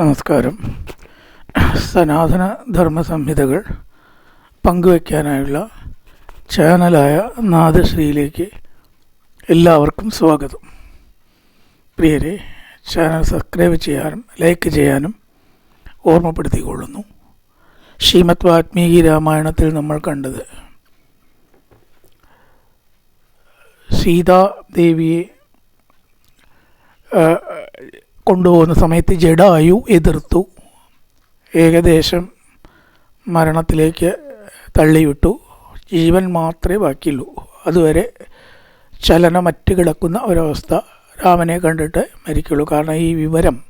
നമസ്കാരം. സനാതന ധർമ്മ സംഹിതകൾ പങ്കുവയ്ക്കാനായുള്ള ചാനലായ നാദശ്രീയിലേക്ക് എല്ലാവർക്കും സ്വാഗതം. പ്രിയരെ ചാനൽ സബ്സ്ക്രൈബ് ചെയ്യാനും ലൈക്ക് ചെയ്യാനും ഓർമ്മപ്പെടുത്തിക്കൊള്ളുന്നു. ശ്രീമത് വാത്മീകി രാമായണത്തിൽ നമ്മൾ കണ്ടത് സീതാദേവിയെ കൊണ്ടുപോകുന്ന സമയത്ത് ജഡായു എതിർത്തു. ഏകദേശം മരണത്തിലേക്ക് തള്ളിവിട്ടു ജീവൻ മാത്രമേ ബാക്കിയുള്ളൂ. അതുവരെ ചലനമറ്റ് കിടക്കുന്ന ഒരവസ്ഥ രാമനെ കണ്ടിട്ട് മരിക്കുള്ളൂ. കാരണം ഈ വിവരം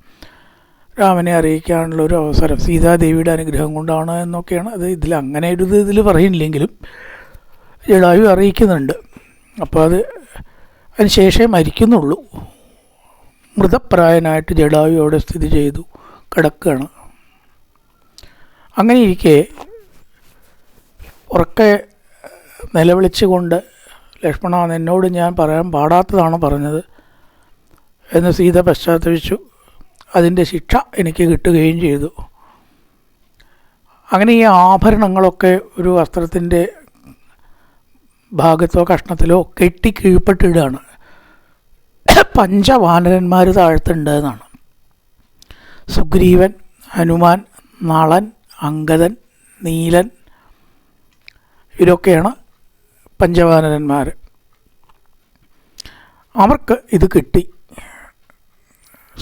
രാമനെ അറിയിക്കാനുള്ള ഒരു അവസരം സീതാദേവിയുടെ അനുഗ്രഹം കൊണ്ടാണ് എന്നൊക്കെയാണ്. അത് ഇതിൽ അങ്ങനെ ഒരു ഇത് ഇതിൽ പറയുന്നില്ലെങ്കിലും ജഡായു അറിയിക്കുന്നുണ്ട്. അപ്പോൾ അത് അതിന് ശേഷമേ മരിക്കുന്നുള്ളൂ. മൃതപ്രായനായിട്ട് ജഡായു അവിടെ സ്ഥിതി ചെയ്തു. കിടക്കുകയാണ് അങ്ങനെ ഇരിക്കെ ഉറക്കെ നിലവിളിച്ചുകൊണ്ട് ലക്ഷ്മണ എന്നോട് ഞാൻ പറയാൻ പാടാത്തതാണ് പറഞ്ഞത് എന്ന് സീത പശ്ചാത്തപിച്ചു. അതിന്റെ ശിക്ഷ എനിക്ക് കിട്ടുകയും ചെയ്തു. അങ്ങനെ ഈ ആഭരണങ്ങളൊക്കെ ഒരു വസ്ത്രത്തിന്റെ ഭാഗത്തോ കഷ്ണത്തിലോ കെട്ടി കീഴ്പ്പെട്ടിടുകയാണ്. പഞ്ചവാനരന്മാർ താഴ്ത്തുണ്ട് എന്നാണ് സുഗ്രീവൻ ഹനുമാൻ നളൻ അങ്കദൻ നീലൻ ഇവരൊക്കെയാണ് പഞ്ചവാനരന്മാർ അവർക്ക് ഇത് കിട്ടി.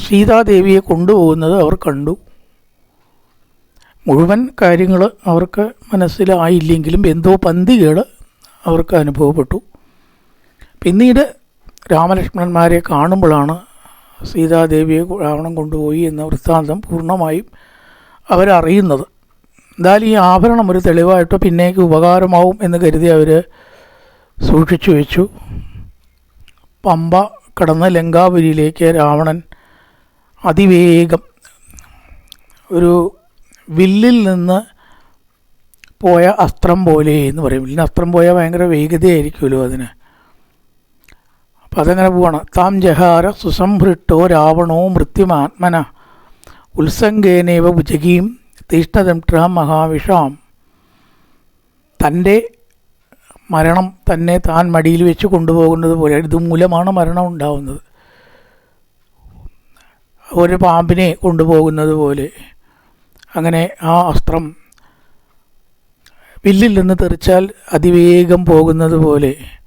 സീതാദേവിയെ കൊണ്ടുപോകുന്നത് അവർ കണ്ടു. മുഴുവൻ കാര്യങ്ങൾ അവർക്ക് മനസ്സിലായില്ലെങ്കിലും എന്തോ പന്തികൾ അവർക്ക് അനുഭവപ്പെട്ടു. പിന്നീട് രാമലക്ഷ്മണന്മാരെ കാണുമ്പോഴാണ് സീതാദേവിയെ രാവണം കൊണ്ടുപോയി എന്ന വൃത്താന്തം പൂർണമായും അവരറിയുന്നത്. എന്തായാലും ഈ ആഭരണം ഒരു തെളിവായിട്ട് പിന്നേക്ക് ഉപകാരമാവും എന്ന് കരുതി അവർ സൂക്ഷിച്ചു വെച്ചു. പമ്പ കടന്ന് ലങ്കാപുരിയിലേക്ക് രാവണൻ അതിവേഗം ഒരു വില്ലിൽ നിന്ന് പോയ അസ്ത്രം പോലെ എന്ന് പറയും. വില്ലിന് അസ്ത്രം പോയാൽ ഭയങ്കര വേഗതയായിരിക്കുമല്ലോ അതിന്. അപ്പം അതങ്ങനെ പോവാണ്. താം ജഹാര സുസംഭൃട്ടോ രാവണോ മൃത്യുമാത്മന. ഉത്സംഗേനേവ ഭുജകീം തീഷ്ണദംഷ്ട്ര മഹാവിഷാം. തന്റെ മരണം തന്നെ താൻ മടിയിൽ വെച്ച് കൊണ്ടുപോകുന്നത് പോലെ ഇതുമൂലമാണ് മരണം ഉണ്ടാവുന്നത്. ഒരു പാമ്പിനെ കൊണ്ടുപോകുന്നത് പോലെ. അങ്ങനെ ആ അസ്ത്രം വില്ലിൽ നിന്ന് തെറിച്ചാൽ അതിവേഗം പോകുന്നത് പോലെ.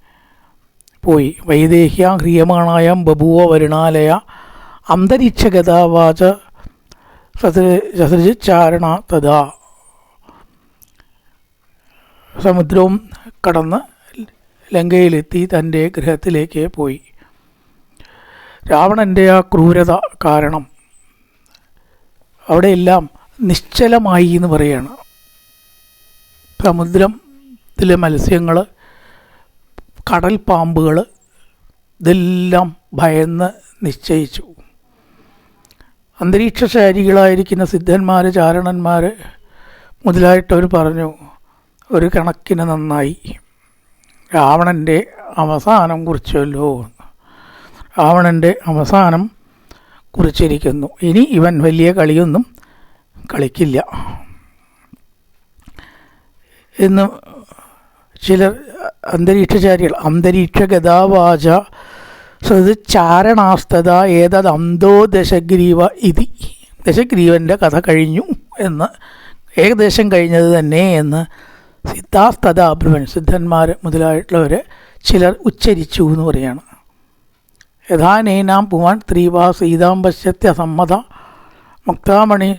പോയി. വൈദേഹ്യ ഹ്രിയമാണായം ബഭുവ വരുണാലയ അന്തരീക്ഷഗതാവാച സസൃജാരണ തഥാ. സമുദ്രവും കടന്ന് ലങ്കയിലെത്തി തന്റെ ഗൃഹത്തിലേക്ക് പോയി. രാവണന്റെ ആ ക്രൂരത കാരണം അവിടെയെല്ലാം നിശ്ചലമായി എന്ന് പറയുകയാണ് സമുദ്രത്തിലെ മത്സ്യങ്ങൾ കടൽ പാമ്പുകൾ ഇതെല്ലാം ഭയന്ന് നിശ്ചയിച്ചു. അന്തരീക്ഷശാരികളായിരിക്കുന്ന സിദ്ധന്മാർ ചാരണന്മാർ മുതലായിട്ടവർ പറഞ്ഞു ഒരു കണക്കിന് നന്നായി. രാവണന്റെ അവസാനം കുറിച്ചല്ലോ. രാവണന്റെ അവസാനം കുറിച്ചിരിക്കുന്നു. ഇനി ഇവൻ വലിയ കളിയൊന്നും കളിക്കില്ല. എന്ന് ചിലർ അന്തരീക്ഷചാരികൾ അന്തരീക്ഷ ഗതാവാച ചാരണാസ്തത ഏതത് അന്തോ ദശഗ്രീവ ഇതി. ദശഗ്രീവന്റെ കഥ കഴിഞ്ഞു എന്ന് ഏകദേശം കഴിഞ്ഞത് തന്നെ എന്ന് സിദ്ധാസ്തത അബ്രുവൻ സിദ്ധന്മാർ മുതലായിട്ടുള്ളവർ ചിലർ ഉച്ചരിച്ചു എന്ന് പറയാണ്. യഥാനേനാം പുവാൻ സ്ത്രീവാ സീതാംബശ്യത്യ സമ്മത മുക്താമണി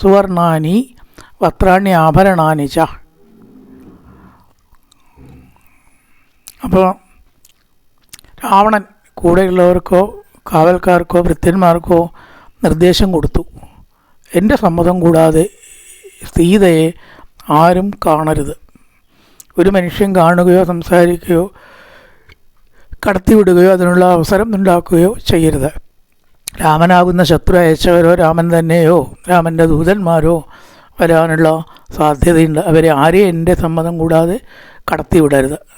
സുവർണാനി വസ്ത്രാണി ആഭരണാനി ച. അപ്പോൾ രാവണൻ കൂടെയുള്ളവർക്കോ കാവൽക്കാർക്കോ ഭൃത്യന്മാർക്കോ നിർദ്ദേശം കൊടുത്തു. എന്റെ സമ്മതം കൂടാതെ സീതയെ ആരും കാണരുത്. ഒരു മനുഷ്യൻ കാണുകയോ സംസാരിക്കുകയോ കടത്തിവിടുകയോ അതിനുള്ള അവസരം ഉണ്ടാക്കുകയോ ചെയ്യരുത്. രാമനാകുന്ന ശത്രു അയച്ചവരോ രാമൻ തന്നെയോ രാമന്റെ ദൂതന്മാരോ വരാനുള്ള സാധ്യതയുണ്ട്. അവരെ ആരെയും എന്റെ സമ്മതം കൂടാതെ കടത്തിവിടരുത്.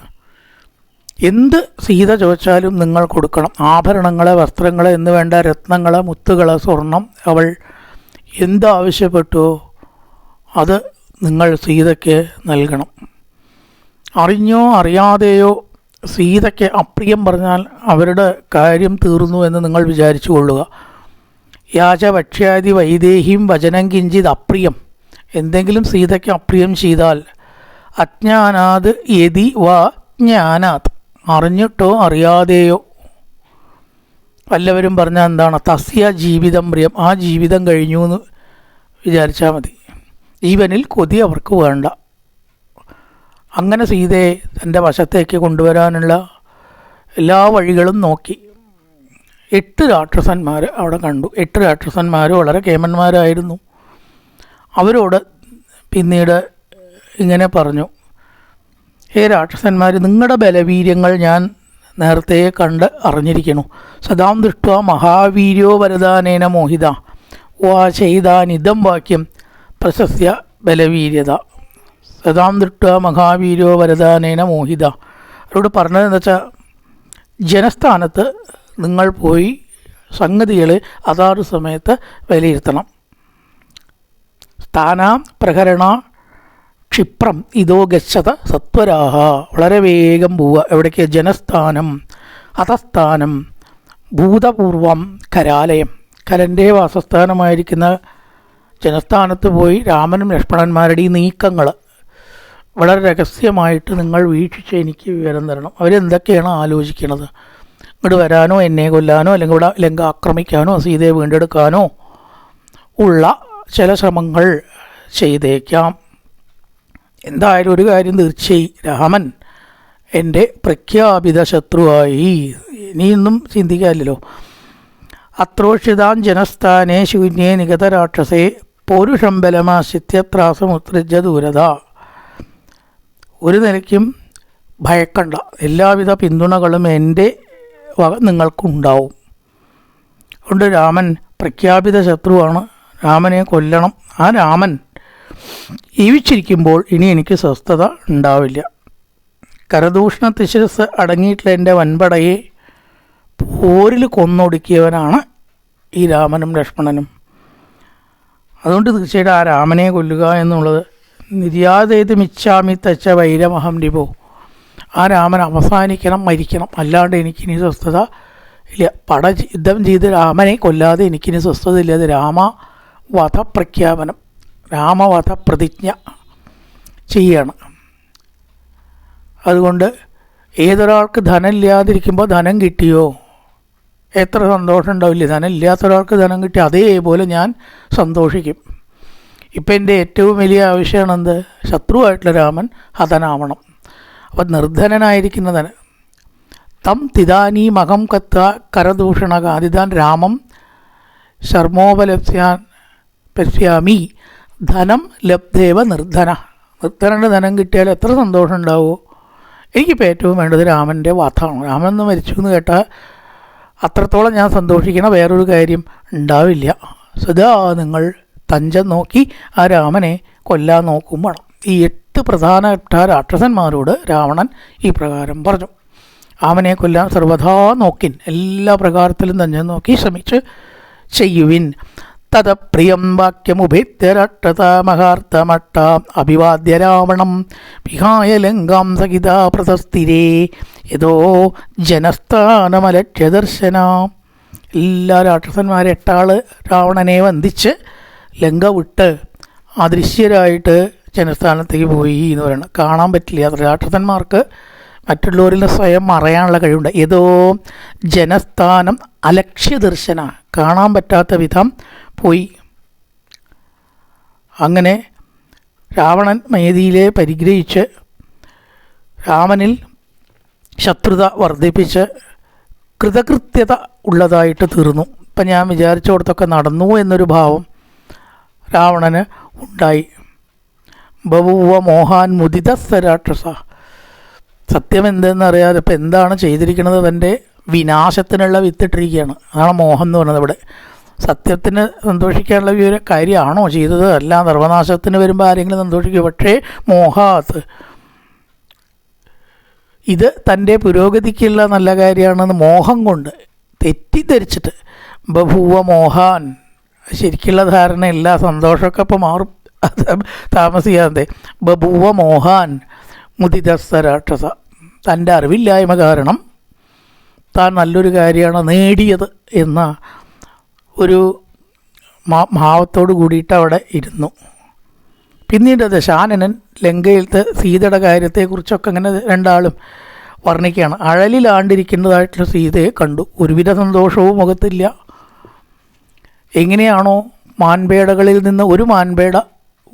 എന്ത് സീത ചോദിച്ചാലും നിങ്ങൾ കൊടുക്കണം. ആഭരണങ്ങളെ വസ്ത്രങ്ങളെ എന്ന് വേണ്ട രത്നങ്ങളെ മുത്തുകളെ സ്വർണം അവൾ എന്താവശ്യപ്പെട്ടോ അത് നിങ്ങൾ സീതയ്ക്ക് നൽകണം. അറിഞ്ഞോ അറിയാതെയോ സീതയ്ക്ക് അപ്രിയം പറഞ്ഞാൽ അവരുടെ കാര്യം തീർന്നു എന്ന് നിങ്ങൾ വിചാരിച്ചു കൊള്ളുക. യാചഭക്ഷ്യാദി വൈദേഹിയും വചനം കിഞ്ചിത് അപ്രിയം. എന്തെങ്കിലും സീതയ്ക്ക് അപ്രിയം ചെയ്താൽ അജ്ഞാനാത് യതി വാ ജ്ഞാനാത്. അറിഞ്ഞിട്ടോ അറിയാതെയോ? വല്ലവരും പറഞ്ഞാൽ എന്താണ്? തസ്യ ജീവിതം പ്രിയം. ആ ജീവിതം കഴിഞ്ഞു എന്ന് വിചാരിച്ചാൽ മതി. ജീവനിൽ കൊതി അവർക്ക് വേണ്ട. അങ്ങനെ സീതയെ തന്റെ വശത്തേക്ക് കൊണ്ടുവരാനുള്ള എല്ലാ വഴികളും നോക്കി. എട്ട് രാക്ഷസന്മാർ അവിടെ കണ്ടു. എട്ട് രാക്ഷസന്മാർ വളരെ കേമന്മാരായിരുന്നു. അവരോട് പിന്നീട് ഇങ്ങനെ പറഞ്ഞു. ഹേ രാക്ഷസന്മാർ നിങ്ങളുടെ ബലവീര്യങ്ങൾ ഞാൻ നേരത്തെ കണ്ട് അറിഞ്ഞിരിക്കുന്നു. സദാം ദൃഷ്ട മഹാവീര്യോ വരദാനേന മോഹിത. വാ ചെയ്താനിതം വാക്യം പ്രശസ്യ ബലവീര്യത. സദാം ദൃഷ്ട മഹാവീര്യോ വരദാനേന മോഹിത. അവരോട് എന്താ വെച്ചാൽ ജനസ്ഥാനത്ത് നിങ്ങൾ പോയി സംഗതികൾ അതാത് സമയത്ത് വിലയിരുത്തണം. സ്ഥാനാം പ്രഹരണ ക്ഷിപ്രം ഇതോ ഗച്ഛത സത്വരാഹ. വളരെ വേഗം പോവുക. എവിടേക്ക്? ജനസ്ഥാനം അതസ്ഥാനം ഭൂതപൂർവം കരാലയം. കരന്റെ വാസസ്ഥാനമായിരിക്കുന്ന ജനസ്ഥാനത്ത് പോയി രാമനും ലക്ഷ്മണന്മാരുടെ ഈ നീക്കങ്ങൾ വളരെ രഹസ്യമായിട്ട് നിങ്ങൾ വീക്ഷിച്ച് എനിക്ക് വിവരം തരണം. അവരെന്തൊക്കെയാണ് ആലോചിക്കുന്നത് ഇങ്ങോട്ട് വരാനോ എന്നെ കൊല്ലാനോ അല്ലെങ്കിൽ ഇവിടെ ലങ്ക ആക്രമിക്കാനോ സീതയെ വീണ്ടെടുക്കാനോ ഉള്ള ചില ശ്രമങ്ങൾ ചെയ്തേക്കാം. എന്തായാലും ഒരു കാര്യം തീർച്ചയായി. രാമൻ എന്റെ പ്രഖ്യാപിത ശത്രുവായി. ഇനിയൊന്നും ചിന്തിക്കാമല്ലോ അത്രോഷിതാൻ ജനസ്ഥാനെ ശൂന്യേ നിഗതരാക്ഷസേ പൗരുഷം ബലമാശിത്യത്രാസമുത്രിജ ദൂരത. ഒരു നിലയ്ക്കും ഭയക്കണ്ട. എല്ലാവിധ പിന്തുണകളും എന്റെ വക നിങ്ങൾക്കുണ്ടാവും. അതുകൊണ്ട് രാമൻ പ്രഖ്യാപിത ശത്രുവാണ്. രാമനെ കൊല്ലണം. ആ രാമൻ ജീവിച്ചിരിക്കുമ്പോൾ ഇനി എനിക്ക് സ്വസ്ഥത ഉണ്ടാവില്ല. കരദൂഷണ തിശിരസ് അടങ്ങിയിട്ടുള്ള എന്റെ വൻപടയെ പോരിൽ കൊന്നൊടുക്കിയവനാണ് ഈ രാമനും ലക്ഷ്മണനും. അതുകൊണ്ട് തീർച്ചയായിട്ടും ആ രാമനെ കൊല്ലുക എന്നുള്ളത് നിര്യാതേത് മിച്ചാമി തച്ച വൈരമഹം രിപോ ആ രാമൻ അവസാനിക്കണം മരിക്കണം. അല്ലാണ്ട് എനിക്കിനി സ്വസ്ഥത ഇല്ല. പട യുദ്ധം ചെയ്ത് രാമനെ കൊല്ലാതെ എനിക്കിനി സ്വസ്ഥത ഇല്ല. അത് രാമ വധപ്രഖ്യാപനം. രാമവധ പ്രതിജ്ഞ ചെയ്യണം. അതുകൊണ്ട് ഏതൊരാൾക്ക് ധനം ഇല്ലാതിരിക്കുമ്പോൾ ധനം കിട്ടിയോ? എത്ര സന്തോഷം ഉണ്ടാവില്ല? ധനം ഇല്ലാത്ത ഒരാൾക്ക് ധനം കിട്ടി അതേപോലെ ഞാൻ സന്തോഷിക്കും. ഇപ്പം എന്റെ ഏറ്റവും വലിയ ആവശ്യമാണ് എന്ത് ശത്രുവായിട്ടുള്ള രാമൻ ഹതനാവണം. അപ്പം നിർധനനായിരിക്കുന്നതിന് തം തിദാനീ മകം കത്ത കരദൂഷണകാതിദാൻ രാമം ശർമോപലപ്സ്യാൻ പശ്യാമി ധനം ലബ്ധേവ നിർധന. നിർധനന്റെ ധനം കിട്ടിയാൽ എത്ര സന്തോഷം ഉണ്ടാവുമോ എനിക്കിപ്പോൾ ഏറ്റവും വേണ്ടത് രാമന്റെ വധമാണ് രാമൻ എന്ന് മരിച്ചു എന്ന് കേട്ടാൽ അത്രത്തോളം ഞാൻ സന്തോഷിക്കണ വേറൊരു കാര്യം ഉണ്ടാവില്ല. സദാ നിങ്ങൾ തഞ്ചം നോക്കി ആ രാമനെ കൊല്ലാൻ നോക്കും വേണം. ഈ എട്ട് പ്രധാനപ്പെട്ട രാക്ഷസന്മാരോട് രാവണൻ ഈ പ്രകാരം പറഞ്ഞു. രാമനെ കൊല്ലാൻ സർവഥാ നോക്കിൻ. എല്ലാ പ്രകാരത്തിലും തഞ്ചം നോക്കി ശ്രമിച്ച് ചെയ്യുവിൻ. തദപ്രിയം വാക്യമുഭേത്യരട്ടതാമഹാർത്ഥമട്ടാം അഭിവാദ്യ രാവണം വിഹായ ലങ്കാം സഹിത പ്രശസ്തിരേ യഥോ ജനസ്ഥാനമലക്ഷ്യദർശന. എല്ലാ രാക്ഷസന്മാരെ എട്ടാൾ രാവണനെ വന്ദിച്ച് ലങ്ക വിട്ട് അദൃശ്യരായിട്ട് ജനസ്ഥാനത്തേക്ക് പോയി എന്ന് പറയണം കാണാൻ പറ്റില്ല. രാക്ഷസന്മാർക്ക് മറ്റുള്ളവരിൽ സ്വയം മറയാനുള്ള കഴിവുണ്ട്. ഏതോ ജനസ്ഥാനം അലക്ഷ്യദർശന. കാണാൻ പറ്റാത്ത വിധം പോയി. അങ്ങനെ രാവണൻ മേദിയിലെ പരിഗ്രഹിച്ച് രാമനിൽ ശത്രുത വർദ്ധിപ്പിച്ച് കൃതകൃത്യത ഉള്ളതായിട്ട് തീർന്നു. ഇപ്പം ഞാൻ വിചാരിച്ചോടത്തൊക്കെ നടന്നു എന്നൊരു ഭാവം രാവണന് ഉണ്ടായി. ബഹുവ മോഹാൻ മുദിതസ്ഥ രാക്ഷസ സത്യം എന്തെന്ന് അറിയാതെ ഇപ്പം എന്താണ് ചെയ്തിരിക്കുന്നത്? തന്റെ വിനാശത്തിനുള്ള വിത്തിട്ടിരിക്കുകയാണ്. അതാണ് മോഹം എന്ന് പറയുന്നത് ഇവിടെ. സത്യത്തിന് സന്തോഷിക്കാനുള്ള ഒരു കാര്യമാണോ ചെയ്തത്? അല്ല സർവനാശത്തിന് വരുമ്പോൾ ആരെങ്കിലും സന്തോഷിക്കും. പക്ഷേ മോഹാത്ത് ഇത് തന്റെ പുരോഗതിക്കുള്ള നല്ല കാര്യമാണെന്ന് മോഹം കൊണ്ട് തെറ്റിദ്ധരിച്ചിട്ട് ബഭൂവ മോഹാൻ ശരിക്കുള്ള ധാരണയില്ല സന്തോഷമൊക്കെ ഇപ്പോൾ മാറും താമസിയാതെ ബഭൂവ മോഹാൻ മുദിതസ്ഥ രാക്ഷസ. തന്റെ അറിവില്ലായ്മ കാരണം താൻ നല്ലൊരു കാര്യമാണ് നേടിയത് എന്ന ഒരു ഭാവത്തോട് കൂടിയിട്ട് അവിടെ ഇരുന്നു. പിന്നീട് ദശാനനൻ ലങ്കയിലത്തെ സീതയുടെ കാര്യത്തെക്കുറിച്ചൊക്കെ അങ്ങനെ രണ്ടാളും വർണിക്കുകയാണ്. അഴലിലാണ്ടിരിക്കുന്നതായിട്ടുള്ള സീതയെ കണ്ടു. ഒരുവിധ സന്തോഷവും മുഖത്തില്ല. എങ്ങനെയാണോ മാൻപേടകളിൽ നിന്ന് ഒരു മാൻപേട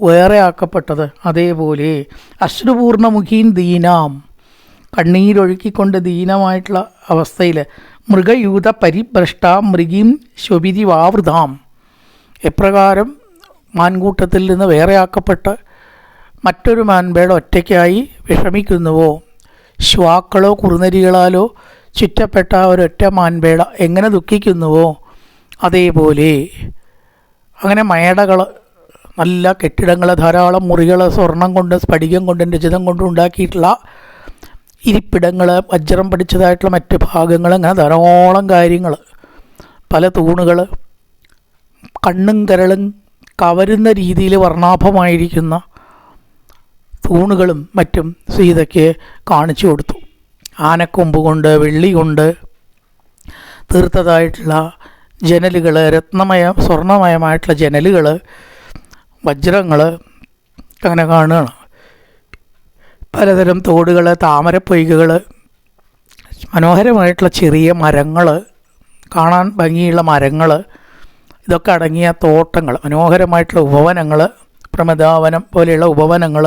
വേറെ ആക്കപ്പെട്ടത്. അതേപോലെ അശ്രുപൂർണമുഖീൻ ദീനാം. കണ്ണീരൊഴുക്കിക്കൊണ്ട് ദീനമായിട്ടുള്ള അവസ്ഥയിൽ മൃഗയൂത പരിഭ്രഷ്ട മൃഗീം ശോഭിതി വാവൃതാം എപ്രകാരം മാൻകൂട്ടത്തിൽ നിന്ന് വേറെയാക്കപ്പെട്ട് മറ്റൊരു മാൻപേട ഒറ്റയ്ക്കായി വിഷമിക്കുന്നുവോ? ശ്വാക്കളോ കുറുനരികളാലോ ചുറ്റപ്പെട്ട ഒരൊറ്റ മാൻപേട എങ്ങനെ ദുഃഖിക്കുന്നുവോ? അതേപോലെ അങ്ങനെ മേടകൾ നല്ല കെട്ടിടങ്ങൾ ധാരാളം മുറികൾ സ്വർണം കൊണ്ട് സ്ഫടികം കൊണ്ട് രചിതം കൊണ്ടും ഉണ്ടാക്കിയിട്ടുള്ള ഇരിപ്പിടങ്ങൾ വജ്രം പഠിച്ചതായിട്ടുള്ള മറ്റ് ഭാഗങ്ങൾ അങ്ങനെ ധാരാളം കാര്യങ്ങൾ പല തൂണുകൾ കണ്ണും കരളും കവരുന്ന രീതിയിൽ വർണാഭമായിരിക്കുന്ന തൂണുകളും മറ്റും സീതയ്ക്ക് കാണിച്ചു കൊടുത്തു. ആനക്കൊമ്പ് കൊണ്ട് വെള്ളി കൊണ്ട് തീർത്തതായിട്ടുള്ള ജനലുകൾ രത്നമയ സ്വർണമയമായിട്ടുള്ള ജനലുകൾ വജ്രങ്ങൾ അങ്ങനെ കാണുകയാണ്. പലതരം തോടുകൾ താമരപ്പൊയ്കകൾ മനോഹരമായിട്ടുള്ള ചെറിയ മരങ്ങൾ കാണാൻ ഭംഗിയുള്ള മരങ്ങൾ ഇതൊക്കെ അടങ്ങിയ തോട്ടങ്ങൾ മനോഹരമായിട്ടുള്ള ഉപവനങ്ങൾ പ്രമദാവനം പോലെയുള്ള ഉപവനങ്ങൾ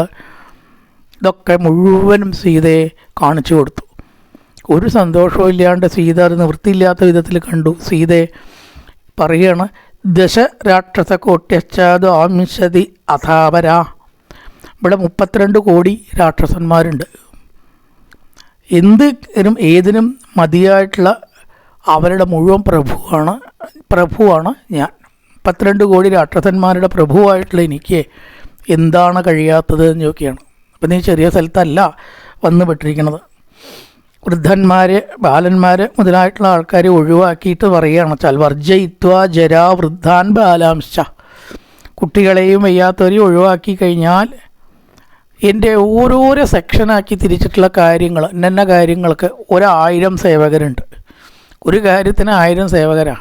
ഇതൊക്കെ മുഴുവനും സീതയെ കാണിച്ചു കൊടുത്തു. ഒരു സന്തോഷവും ഇല്ലാണ്ട് സീത അത് നിവൃത്തിയില്ലാത്ത വിധത്തിൽ കണ്ടു. സീതയെ പറയുകയാണ് ദശ രാക്ഷസ കോട്യച്ചാത് ആംശതി അഥാപര. ഇവിടെ മുപ്പത്തിരണ്ട് കോടി രാക്ഷസന്മാരുണ്ട്. എന്തിനും ഏതിനും മതിയായിട്ടുള്ള അവരുടെ മുഴുവൻ പ്രഭുവാണ് പ്രഭുവാണ് ഞാൻ. പത്തിരണ്ട് കോടി രാക്ഷസന്മാരുടെ പ്രഭുവായിട്ടുള്ള എനിക്ക് എന്താണ് കഴിയാത്തത് എന്ന് ചോദിക്കുകയാണ്. അപ്പം നീ ചെറിയ സ്ഥലത്തല്ല വന്നു പെട്ടിരിക്കുന്നത്. വൃദ്ധന്മാർ ബാലന്മാർ മുതലായിട്ടുള്ള ആൾക്കാരെ ഒഴിവാക്കിയിട്ട് പറയുകയാണ്. വെച്ചാൽ വർജയിത്വ ജരാ വൃദ്ധാൻ ബാലാംശ. കുട്ടികളെയും വയ്യാത്തവരെയും ഒഴിവാക്കി കഴിഞ്ഞാൽ എന്റെ ഓരോരോ സെക്ഷനാക്കി തിരിച്ചിട്ടുള്ള കാര്യങ്ങൾ ഇന്ന കാര്യങ്ങൾക്ക് ഒരായിരം സേവകരുണ്ട്. ഒരു കാര്യത്തിന് ആയിരം സേവകരാണ്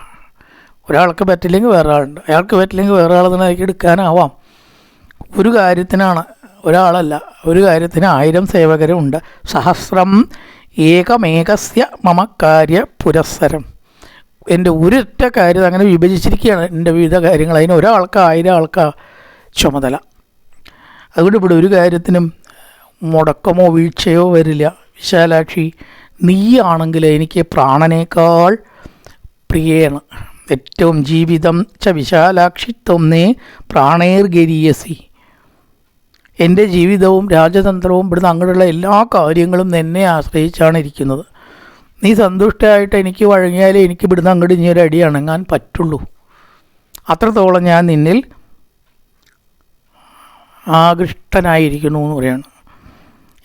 ഒരാൾക്ക് പറ്റില്ലെങ്കിൽ വേറെ ആളുണ്ട് അയാൾക്ക് പറ്റില്ലെങ്കിൽ വേറെ ആൾ തന്നെ അതിലേക്ക് എടുക്കാനാവാം. ഒരു കാര്യത്തിനാണ് ഒരാളല്ല ഒരു കാര്യത്തിന് ആയിരം സേവകരുണ്ട്. സഹസ്രം ഏകമേകസ്യ മമ കാര്യ പുരസ്സരം. എന്റെ ഒരൊറ്റ കാര്യം അങ്ങനെ വിഭജിച്ചിരിക്കുകയാണ്. എന്റെ വിവിധ കാര്യങ്ങൾ. അതിന് ഒരാൾക്ക് ആയിരം ആൾക്കാ ചുമതല. അതുകൊണ്ട് ഇവിടെ ഒരു കാര്യത്തിനും മുടക്കമോ വീഴ്ചയോ വരില്ല. വിശാലാക്ഷി നീയാണെങ്കിൽ എനിക്ക് പ്രാണനേക്കാൾ പ്രിയേണ്. ഏറ്റവും ജീവിതം ച വിശാലാക്ഷിത്വം നേ പ്രാണേർഗരീയസി. എന്റെ ജീവിതവും രാജതന്ത്രവും ഇവിടുന്ന് അങ്ങോട്ടുള്ള എല്ലാ കാര്യങ്ങളും എന്നെ ആശ്രയിച്ചാണ് ഇരിക്കുന്നത്. നീ സന്തുഷ്ടമായിട്ട് എനിക്ക് വഴങ്ങിയാലേ എനിക്ക് ഇവിടുന്ന് അങ്ങോട്ട് ഇനി ഒരു അടിയണങ്ങാൻ പറ്റുള്ളൂ. അത്രത്തോളം ഞാൻ നിന്നിൽ ആകൃഷ്ടനായിരിക്കുന്നു എന്ന് പറയുകയാണ്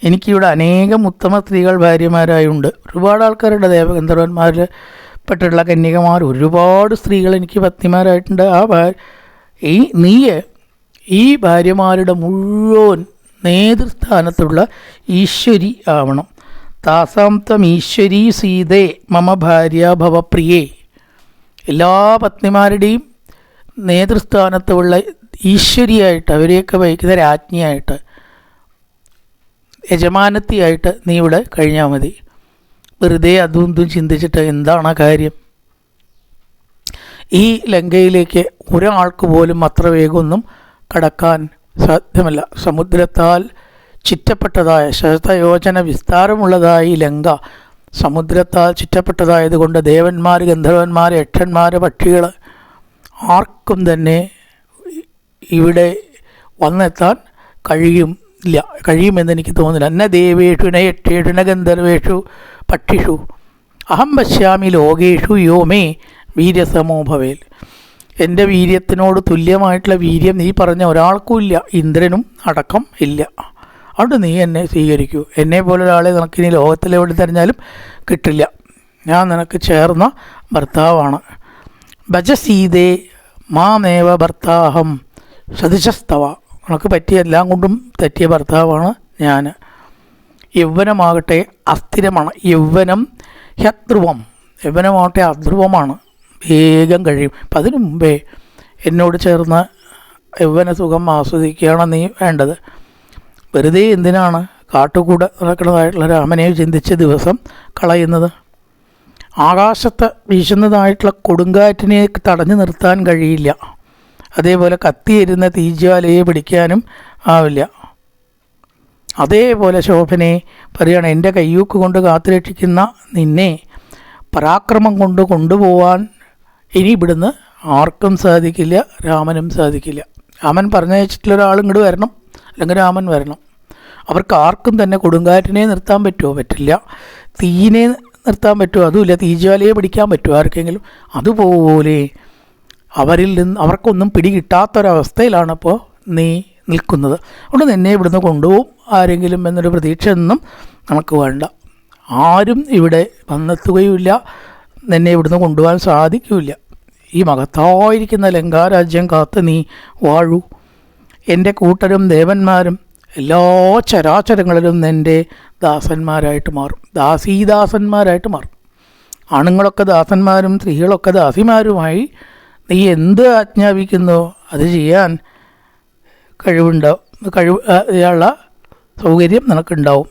എനിക്കിവിടെ അനേകം ഉത്തമ സ്ത്രീകൾ ഭാര്യമാരായുണ്ട്. ഒരുപാട് ആൾക്കാരുടെ ദേവഗന്ധർവന്മാരിൽ പെട്ടിട്ടുള്ള കന്യകമാർ. ഒരുപാട് സ്ത്രീകൾ എനിക്ക് പത്നിമാരായിട്ടുണ്ട് ആ ഭാ ഈ നീയെ ഈ ഭാര്യമാരുടെ മുഴുവൻ നേതൃസ്ഥാനത്തുള്ള ഈശ്വരി ആവണം. താസാംത്വം ഈശ്വരി സീതേ മമ ഭാര്യ ഭവപ്രിയേ. എല്ലാ പത്നിമാരുടെയും നേതൃസ്ഥാനത്തുള്ള ഈശ്വരിയായിട്ട് അവരെയൊക്കെ വഹിക്കുന്ന രാജ്ഞിയായിട്ട് യജമാനത്തിയായിട്ട് നീ ഇവിടെ കഴിഞ്ഞാൽ മതി. വെറുതെ അതും ഇതും ചിന്തിച്ചിട്ട് എന്താണ് ആ കാര്യം? ഈ ലങ്കയിലേക്ക് ഒരാൾക്ക് പോലും അത്ര വേഗമൊന്നും കടക്കാൻ സാധ്യമല്ല. സമുദ്രത്താൽ ചുറ്റപ്പെട്ടതായ ശതയോജന വിസ്താരമുള്ളതായ ഈ ലങ്ക സമുദ്രത്താൽ ചുറ്റപ്പെട്ടതായതുകൊണ്ട് ദേവന്മാർ ഗന്ധർവന്മാർ യക്ഷന്മാർ പക്ഷികൾ ആർക്കും തന്നെ ഇവിടെ വന്നെത്താൻ കഴിയും ഇല്ല കഴിയുമെന്ന് എനിക്ക് തോന്നുന്നില്ല. അന്ന ദേവേഷു നയക്ഷേഷു നഗന്ധർവേഷു ഗന്ധർവേഷു പക്ഷിഷു അഹം പശ്യാമി ലോകേഷു യോമേ വീര്യസമോഭവേൽ എന്റെ വീര്യത്തിനോട് തുല്യമായിട്ടുള്ള വീര്യം നീ പറഞ്ഞ ഒരാൾക്കും ഇല്ല. ഇന്ദ്രനും അടക്കം ഇല്ല. അതുകൊണ്ട് നീ എന്നെ സ്വീകരിക്കൂ. എന്നെ പോലെ ഒരാളെ നിനക്ക് ഇനി ലോകത്തിലെവിടെ തിരഞ്ഞാലും കിട്ടില്ല. ഞാൻ നിനക്ക് ചേർന്ന ഭർത്താവാണ്. ഭജസീതേ മാമേവ ഭർത്താഹം സതിശസ്തവ. ഉണക്ക് പറ്റിയ എല്ലാം കൊണ്ടും തെറ്റിയ ഭർത്താവാണ് ഞാൻ. യൗവനമാകട്ടെ അസ്ഥിരമാണ്. യൗവനം ഹ്യധ്രുവം. യൗവനമാകട്ടെ അധ്രുവമാണ്. വേഗം കഴിയും. അപ്പം അതിനു മുമ്പേ എന്നോട് ചേർന്ന് യൗവന സുഖം ആസ്വദിക്കുകയാണ് നീ വേണ്ടത്. വെറുതെ എന്തിനാണ് കാട്ടുകൂടെ നടക്കുന്നതായിട്ടുള്ള രാമനെ ചിന്തിച്ച ദിവസം കളയുന്നത്? ആകാശത്ത് വീശുന്നതായിട്ടുള്ള കൊടുങ്കാറ്റിനെ തടഞ്ഞു നിർത്താൻ കഴിയില്ല. അതേപോലെ കത്തിയിരുന്ന തീജ്വാലയെ പിടിക്കാനും ആവില്ല. അതേപോലെ ശോഭനെ പറയുകയാണ് എന്റെ കയ്യൂക്ക് കൊണ്ട് കാത്തുരക്ഷിക്കുന്ന നിന്നെ പരാക്രമം കൊണ്ട് കൊണ്ടുപോവാൻ ഇനി ഇവിടുന്ന് ആർക്കും സാധിക്കില്ല രാമനും സാധിക്കില്ല. രാമൻ പറഞ്ഞയച്ചിട്ടുള്ള ഒരാൾ ഇങ്ങോട്ട് വരണം അല്ലെങ്കിൽ രാമൻ വരണം. അവർക്ക് ആർക്കും തന്നെ കൊടുങ്കാറ്റിനെ നിർത്താൻ പറ്റുമോ? പറ്റില്ല. തീയിനെ നിർത്താൻ പറ്റുമോ? അതുമില്ല. തീജ്വാലയെ പിടിക്കാൻ പറ്റുമോ? ആർക്കെങ്കിലും? അതുപോലെ അവരിൽ നിന്ന് അവർക്കൊന്നും പിടികിട്ടാത്തൊരവസ്ഥയിലാണ് ഇപ്പോൾ നീ നിൽക്കുന്നത്. അതുകൊണ്ട് നിന്നെ ഇവിടുന്ന് കൊണ്ടുപോകും ആരെങ്കിലും എന്നൊരു പ്രതീക്ഷ ഒന്നും നമുക്ക് വേണ്ട. ആരും ഇവിടെ വന്നെത്തുകയുമില്ല. നിന്നെ ഇവിടുന്ന് കൊണ്ടുപോകാൻ സാധിക്കില്ല ഈ മഹത്തായിരിക്കുന്ന ലങ്കാരാജ്യം കാത്ത് നീ വാഴൂ. എന്റെ കൂട്ടരും ദേവന്മാരും എല്ലാ ചരാചരങ്ങളിലും എന്റെ ദാസന്മാരായിട്ട് മാറും. ദാസീദാസന്മാരായിട്ട് മാറും. ആണുങ്ങളൊക്കെ ദാസന്മാരും സ്ത്രീകളൊക്കെ ദാസിമാരുമായി നീ എന്ത് ആജ്ഞാപിക്കുന്നോ? അത് ചെയ്യാൻ കഴിവുണ്ടാവും കഴിവ് ഉള്ള സൗകര്യം നിനക്കുണ്ടാവും.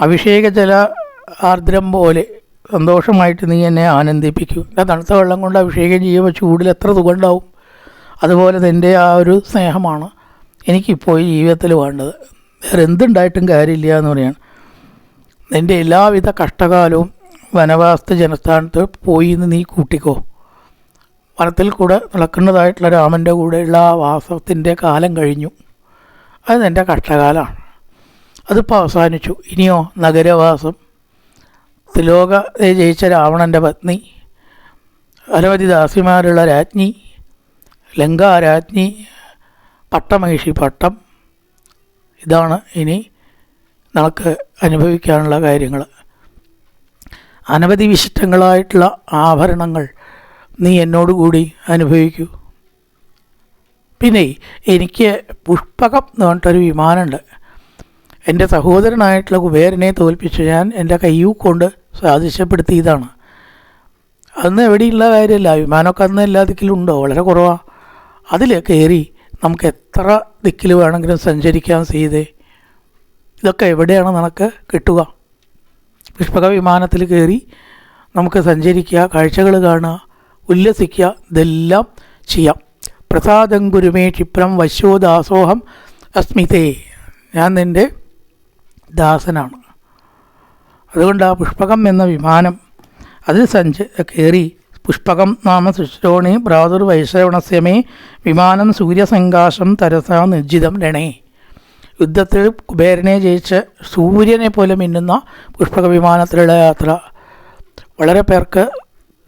അഭിഷേക ജല ആർദ്രം പോലെ സന്തോഷമായിട്ട് നീ എന്നെ ആനന്ദിപ്പിക്കും. ആ തണുത്ത വെള്ളം കൊണ്ട് അഭിഷേകം ചെയ്യുമ്പോൾ ചൂടിൽ എത്ര തുകണ്ടാവും അതുപോലെ നിന്റെ ആ ഒരു സ്നേഹമാണ് എനിക്കിപ്പോൾ ജീവിതത്തിൽ വേണ്ടത്. വേറെ എന്തുണ്ടായിട്ടും കാര്യമില്ല എന്ന് പറയാണ്. നിന്റെ എല്ലാവിധ കഷ്ടകാലവും വനവാസ ജനസ്ഥാനത്ത് പോയി എന്ന് നീ കൂട്ടിക്കോ. വനത്തിൽ കൂടെ നടക്കുന്നതായിട്ടുള്ള രാമന്റെ കൂടെയുള്ള ആ വാസത്തിന്റെ കാലം കഴിഞ്ഞു. അത് എന്റെ കഷ്ടകാലമാണ്. അതിപ്പോൾ അവസാനിച്ചു. ഇനിയോ നഗരവാസം. ത്രിലോകത്തെ ജയിച്ച രാവണന്റെ പത്നി. അനവധി ദാസിമാരുള്ള രാജ്ഞി. ലങ്കാരാജ്ഞി. പട്ടമഹിഷി പട്ടം. ഇതാണ് ഇനി നമുക്ക് അനുഭവിക്കാനുള്ള കാര്യങ്ങൾ. അനവധി വിശിഷ്ടങ്ങളായിട്ടുള്ള ആഭരണങ്ങൾ. നീ എന്നോടുകൂടി അനുഭവിക്കൂ. പിന്നെ എനിക്ക് പുഷ്പകം എന്ന് പറഞ്ഞിട്ടൊരു വിമാനമുണ്ട്. എന്റെ സഹോദരനായിട്ടുള്ള കുബേരനെ തോൽപ്പിച്ച് ഞാൻ എന്റെ കയ്യൂ കൊണ്ട് സാധിച്ചപ്പെടുത്തിയതാണ് അന്ന് എവിടെയുള്ള കാര്യമല്ല. വിമാനമൊക്കെ അന്ന് എല്ലാ ദിക്കിലും ഉണ്ടോ? വളരെ കുറവാണ് അതിൽ കയറി നമുക്ക് എത്ര ദിക്കിൽ വേണമെങ്കിലും സഞ്ചരിക്കാൻ ചെയ്തേ ഇതൊക്കെ എവിടെയാണ് നിനക്ക് കിട്ടുക? പുഷ്പക വിമാനത്തിൽ കയറി നമുക്ക് സഞ്ചരിക്കുക കാഴ്ചകൾ കാണുക. ഉല്ലസിക്കുക ഇതെല്ലാം ചെയ്യാം. പ്രസാദം ഗുരുമേ ക്ഷിപ്രം വശ്യോദാസോഹം അസ്മിതേ. ഞാൻ നിന്റെ ദാസനാണ്. അതുകൊണ്ട് ആ പുഷ്പകം എന്ന വിമാനം അതിൽ സഞ്ച കയറി. പുഷ്പകം നാമ സുശ്രോണി ഭ്രാതുർ വൈശ്രവണസ്യമേ വിമാനം സൂര്യസങ്കാശം തരസാ നിർജിതം രണേ യുദ്ധത്തിൽ കുബേരനെ ജയിച്ച് സൂര്യനെ പോലെ മിന്നുന്ന പുഷ്പക വിമാനത്തിലുള്ള യാത്ര. വളരെ പേർക്ക്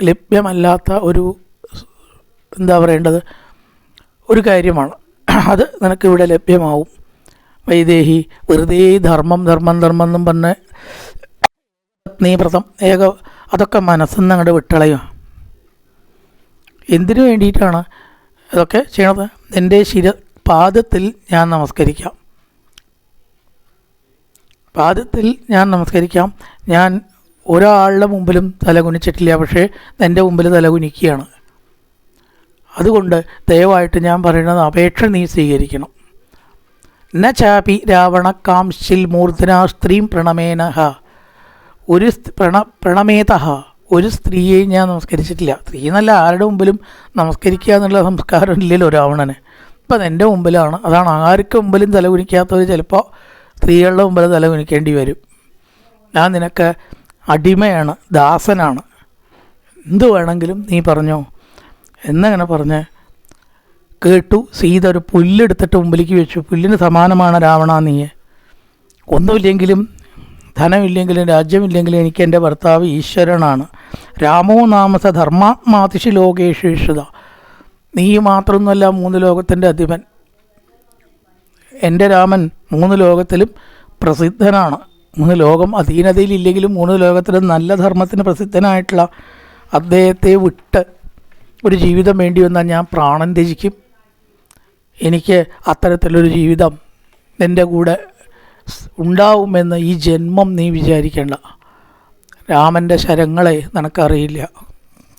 ലഭ്യമല്ലാത്ത ഒരു എന്താ പറയേണ്ടത്? ഒരു കാര്യമാണ്. അത് നിനക്കിവിടെ ലഭ്യമാവും. വൈദേഹി വെറുതെ ധർമ്മം ധർമ്മം ധർമ്മം എന്നും പറഞ്ഞ് നീവ്രതം ഏക അതൊക്കെ മനസ്സിന്ന് അങ്ങോട്ട് വിട്ടളയുക. എന്തിനു വേണ്ടിയിട്ടാണ് ഇതൊക്കെ ചെയ്യണത്? എന്റെ ശിര പാദത്തിൽ ഞാൻ നമസ്കരിക്കാം. പാദത്തിൽ ഞാൻ നമസ്കരിക്കാം. ഞാൻ ഒരാളുടെ മുമ്പിലും തലകുനിച്ചിട്ടില്ല പക്ഷേ എന്റെ മുമ്പിൽ തലകുനിക്കുകയാണ്. അതുകൊണ്ട് ദയവായിട്ട് ഞാൻ പറയുന്നത് അപേക്ഷ നീ സ്വീകരിക്കണം. ന ചാപി രാവണ കാംശിൽ മൂർധന സ്ത്രീം പ്രണമേനഹ. ഒരു പ്രണ പ്രണമേതഹ. ഒരു സ്ത്രീയെയും ഞാൻ നമസ്കരിച്ചിട്ടില്ല. സ്ത്രീ എന്നല്ല ആരുടെ മുമ്പിലും നമസ്കരിക്കുക എന്നുള്ള സംസ്കാരം ഇല്ലല്ലോ രാവണന്. ഇപ്പം എന്റെ മുമ്പിലാണ്. അതാണ് ആർക്ക് മുമ്പിലും തലകുനിക്കാത്തവർ ചിലപ്പോൾ സ്ത്രീകളുടെ മുമ്പിൽ തലകുനിക്കേണ്ടി വരും. ഞാൻ നിനക്ക് അടിമയാണ് ദാസനാണ്. എന്തു വേണമെങ്കിലും നീ പറഞ്ഞോ. എന്നങ്ങനെ പറഞ്ഞ് കേട്ടു സീത ഒരു പുല്ലെടുത്തിട്ട് മുമ്പിലേക്ക് വെച്ചു. പുല്ലിന് സമാനമാണ് രാവണ നീയെ. ഒന്നുമില്ലെങ്കിലും ധനമില്ലെങ്കിലും രാജ്യമില്ലെങ്കിലും എനിക്ക് എന്റെ ഭർത്താവ് ഈശ്വരനാണ്. രാമോ നാമസ ധർമാത്മാതിഷി ലോകേഷിത നീ മാത്രമൊന്നുമല്ല മൂന്ന് ലോകത്തിന്റെ അധിപൻ. എന്റെ രാമൻ മൂന്ന് ലോകത്തിലും പ്രസിദ്ധനാണ്. മൂന്ന് ലോകം അധീനതയിലില്ലെങ്കിലും മൂന്ന് ലോകത്തിലും നല്ല ധർമ്മത്തിന് പ്രസിദ്ധനായിട്ടുള്ള അദ്ദേഹത്തെ വിട്ട് ഒരു ജീവിതം വേണ്ടി വന്നാൽ ഞാൻ പ്രാണൻ ത്യജിക്കും. എനിക്ക് അത്തരത്തിലൊരു ജീവിതം എന്റെ കൂടെ ഉണ്ടാവുമെന്ന് ഈ ജന്മം നീ വിചാരിക്കേണ്ട. രാമന്റെ ശരങ്ങളെ നിനക്കറിയില്ല.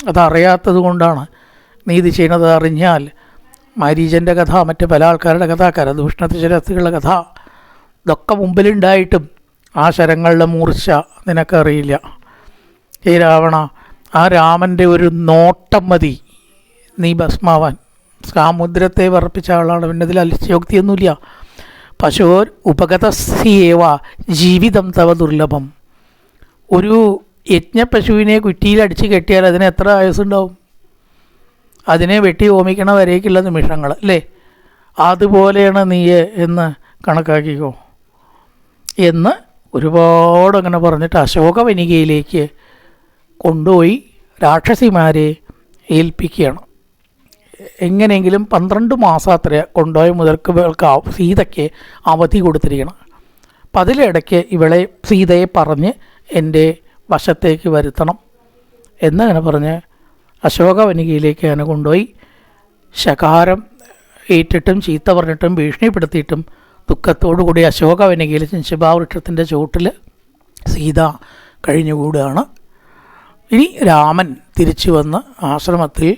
അതറിയാത്തത് കൊണ്ടാണ് നീ ഇത് ചെയ്യുന്നത്. അറിഞ്ഞാൽ മരീജന്റെ കഥ മറ്റ് പല ആൾക്കാരുടെ കഥ കരദൂഷണത്തിശരത്തുകളുടെ കഥ ഇതൊക്കെ മുമ്പിലുണ്ടായിട്ടും ആ ശരങ്ങളുടെ മൂർച്ച നിനക്കറിയില്ല. ഈ രാവണ ആ രാമന്റെ ഒരു നോട്ടം മതി. നീ ഭസ്മാവാൻ. സാമുദ്രത്തെ വർപ്പിച്ച ആളാണ്. പിന്നെ ഇതിൽ അതിശയോക്തിയൊന്നുമില്ല. പശുവോർ ഉപഗതസ്യേവ ജീവിതം തവ ദുർലഭം. ഒരു യജ്ഞപശുവിനെ കുറ്റിയിലടിച്ച് കെട്ടിയാൽ അതിന് എത്ര ആയുസ്സുണ്ടാവും? അതിനെ വെട്ടി ഓമിക്കണ വരേക്കുള്ള നിമിഷങ്ങൾ അല്ലേ? അതുപോലെയാണ് നീയെ എന്ന് കണക്കാക്കിക്കോ. എന്ന് ഒരുപാട് അങ്ങനെ പറഞ്ഞിട്ട് അശോകവനികയിലേക്ക് കൊണ്ടുപോയി രാക്ഷസിമാരെ ഏൽപ്പിക്കുകയാണ്. എങ്ങനെയെങ്കിലും പന്ത്രണ്ട് മാസം അത്ര കൊണ്ടുപോയ മുതൽക്ക് സീതയ്ക്ക് അവധി കൊടുത്തിരിക്കണം. അപ്പം അതിലിടയ്ക്ക് ഇവളെ സീതയെ പറഞ്ഞ് എന്റെ വശത്തേക്ക് വരുത്തണം എന്നങ്ങനെ പറഞ്ഞ് അശോകവനികയിലേക്ക് അങ്ങനെ കൊണ്ടുപോയി. ശകാരം ഏറ്റിട്ടും ചീത്ത പറഞ്ഞിട്ടും ഭീഷണിപ്പെടുത്തിയിട്ടും ദുഃഖത്തോടു കൂടി അശോകവനികയിൽ ശിശുഭാവൃക്ഷത്തിന്റെ ചുവട്ടിൽ സീത കഴിഞ്ഞുകൂടുകയാണ് ഇനി രാമൻ തിരിച്ചു വന്ന് ആശ്രമത്തിൽ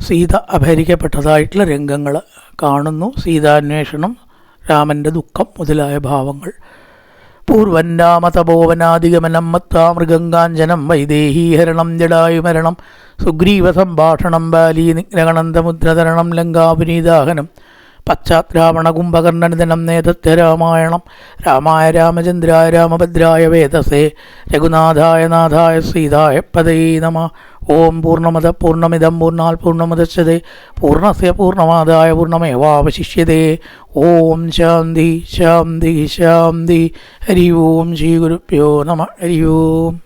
സീത അപഹരിക്കപ്പെട്ടതായിട്ടുള്ള രംഗങ്ങൾ കാണുന്നു. സീതാന്വേഷണം രാമന്റെ ദുഃഖം മുതലായ ഭാവങ്ങൾ. പൂർവൻ രാമതപോവനാധിഗമനം മൃഗങ്കാഞ്ചനം വൈദേഹീഹരണം ജടായുമരണം സുഗ്രീവ സംഭാഷണം ബാലീ നിഗ്രഹണന്തമുദ്രതരണം ലങ്കാപുനീദാഹനം പശ്ചാത്രാവണ കുംഭകർണനിധനം നേതത്യ രാമായണം. രാമായ രാമചന്ദ്രായ രാമഭദ്രായ വേദസേ. രഘുനാഥായ നാഥായ സീതായ പദൈ നമ. ഓം പൂർണമത പൂർണമിതം പൂർണാൽ പൂർണമുദച്ഛതേ പൂർണസ്യ പൂർണമാതായ പൂർണമേവാവശിഷ്യതേ ഓം ശാന്തി ശാന്തി ശാന്തി. ഹരി ഓം ശ്രീ ഗുരുഭ്യോ നമ. ഹരി ഓം.